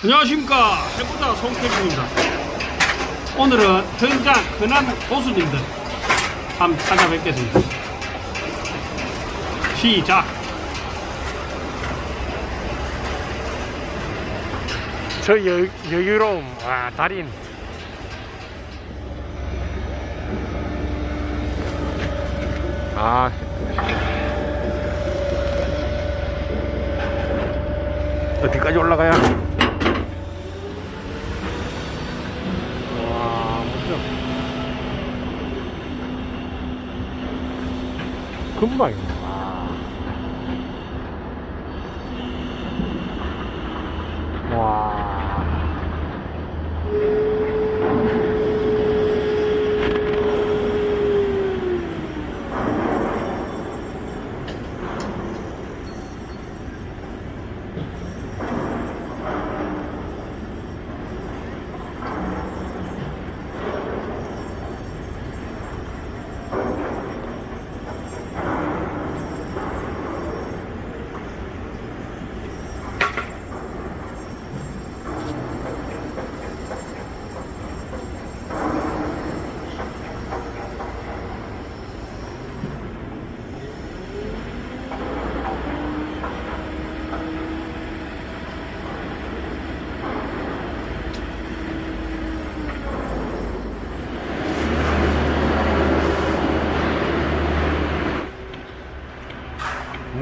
안녕하십니까. 해보다 송태규입니다. 오늘은 현장 흔한 고수님들 한번 찾아뵙겠습니다. 시작. 저 여, 여유로움 와 달인. 아 어디까지 올라가야 와, 멋져. 금방이네. 와. 와.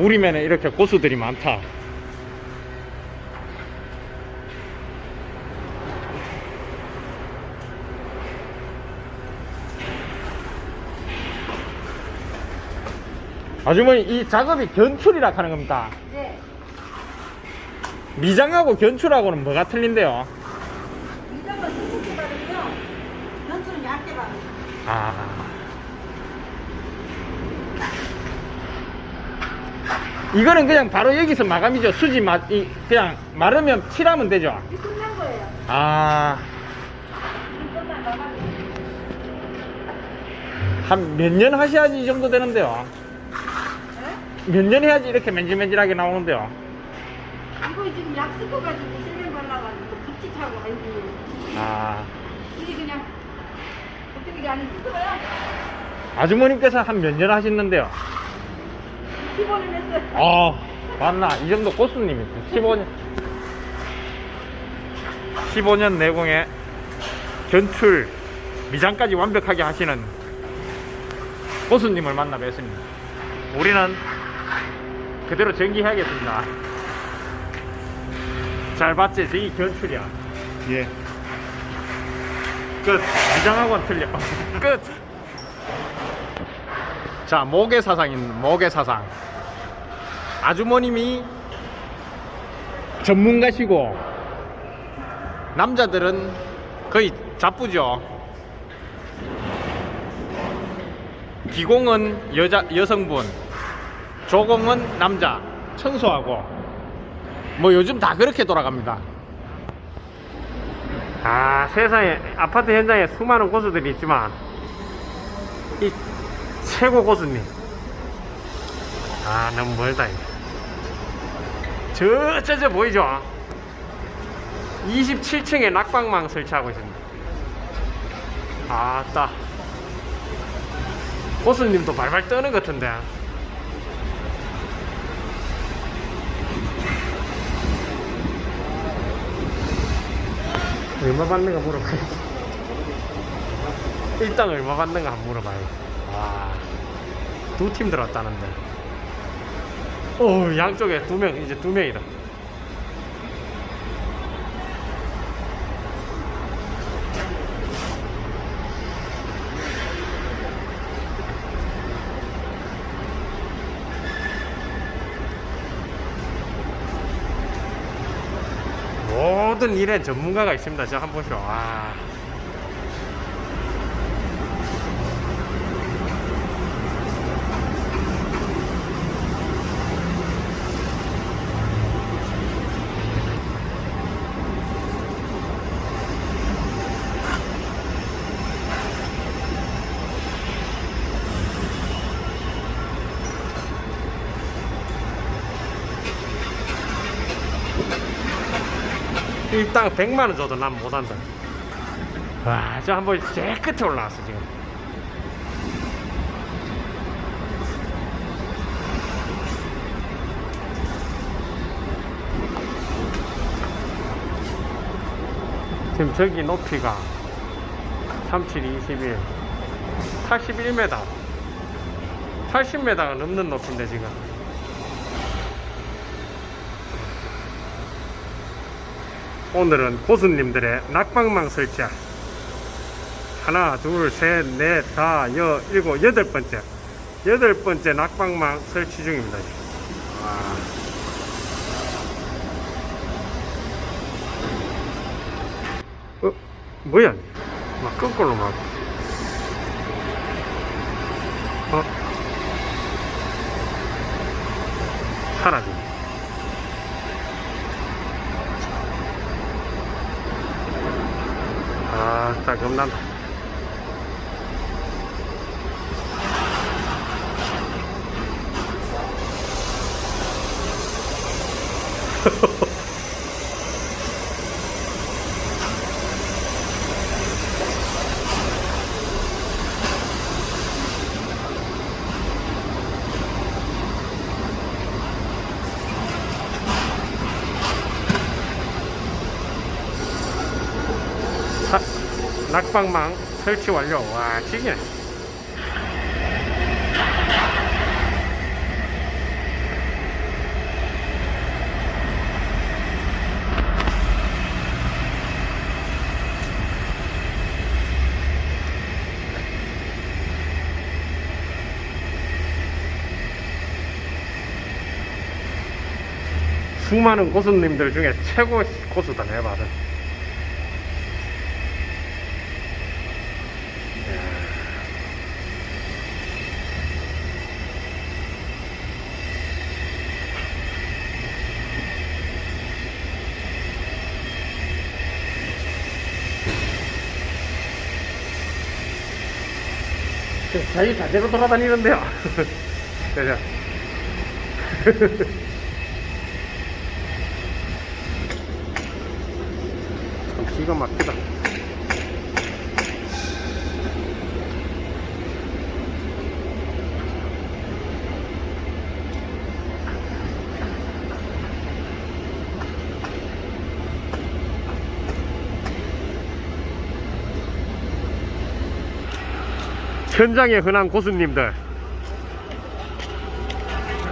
물이면 이렇게 고수들이 많다. 아주머니 이 작업이 견출이라 하는 겁니다. 네. 미장하고 견출하고는 뭐가 틀린데요? 이점은 두껍게 바르고요. 연수는 얇게 바르고. 아. 이거는 그냥 바로 여기서 마감이죠. 수지 마, 이, 그냥 마르면 칠하면 되죠. 이 끝난 거예요. 아, 이 끝난 마감이. 한 몇 년 하셔야지 이 정도 되는데요. 네? 몇년 해야지 이렇게 맨질맨질하게 나오는데요. 이거 지금 약 섞어가지고 실면 발라가지고 붙이 차고 아이고. 아, 이게 그냥 어떻게 안에 뜯어요? 아주머님께서 한 몇 년 하셨는데요. 15년 했어요. 아, 맞나? 이 정도 고수님이 15년. 15년 내공에 견출, 미장까지 완벽하게 하시는 고수님을 만나 뵙습니다. 우리는 그대로 전기해야겠습니다. 잘 봤지? 저기 견출이야. 예. 끝. 미장하고는 틀려. 끝. 자, 목의 사상인 목의 사상. 아주머님이 전문가시고 남자들은 거의 잡부죠. 기공은 여자 여성분, 조공은 남자, 청소하고 뭐 요즘 다 그렇게 돌아갑니다. 아 세상에 아파트 현장에 수많은 고수들이 있지만 이 최고 고수님 아 너무 멀다 이거 저, 저, 저 보이죠? 27층에 낙방망 설치하고 있습니다. 아따. 고수님도 발발 떠는 것 같은데. 얼마 받는가 물어봐야지 일당 얼마 받는가 한번 물어봐야지 와 두 팀 들었다는데 오 양쪽에 두 명 이제 두 명이다 모든 일에 전문가가 있습니다. 저 한 번 보시오. 와. 일당 100만 원 줘도 난 못한다. 와, 저 한번 제일 끝에 올라왔어 지금. 지금 저기 높이가 3721 81m 80m가 넘는 높이인데 지금 오늘은 고수님들의 낙방망 설치 하나 둘셋넷다 여 일곱 여덟 번째 여덟 번째 낙방망 설치 중입니다. 와. 어 뭐야 막 거꾸로 막 어? 사라지 딱 겁난다. 낙방망 설치 완료. 와, 찌기네. 수많은 고수님들 중에 최고 고수다 내 말은. 자기 자제로 돌아다니는데요. 참 기가 막히다. 현장에 흔한 고수님들.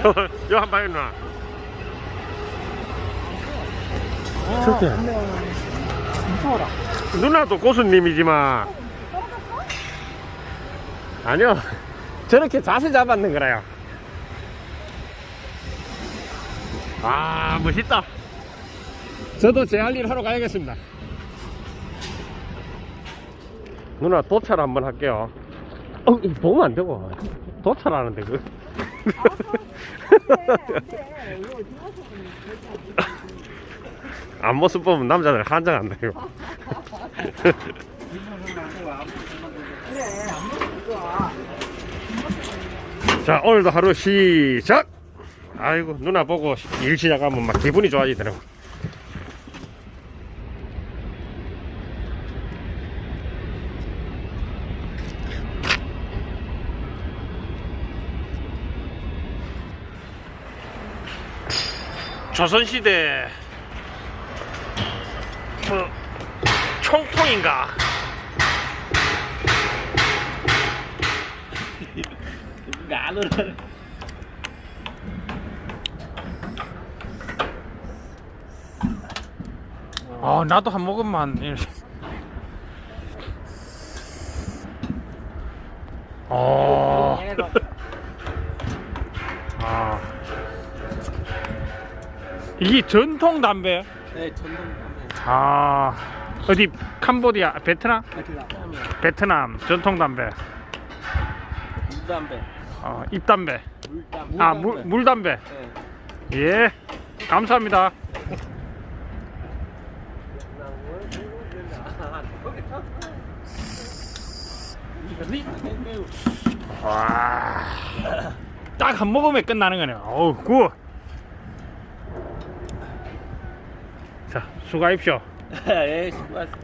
요한번 누나. 저게 무서워라. 누나도 고수님이지만 아니요 저렇게 자세 잡았는 거라요. 아 멋있다. 저도 제 할 일 하러 가야겠습니다. 누나 도찰 한번 할게요. 어, 이거 보면 안 되고 도찰하는데 그. 앞모습 보면 남자들 한장한다 이거. 자 오늘도 하루 시작. 아이고 누나 보고 일 시작하면 막 기분이 좋아지더라고. 조선시대 뭐 총통인가? 아 나도 한 모금만 이게 전통 담배? đây chốn đông 아. 어디 캄보디아, 베트남? 베트남 베트남 전통 담배. 물 담배 어, 입담배. 물담 아, 물, 물담배. 네. 예. 감사합니다. 와. 딱 한 모금에 끝나는 거네요. 어우, 굿. 자, 수고하십시오. 예, 수고하세요.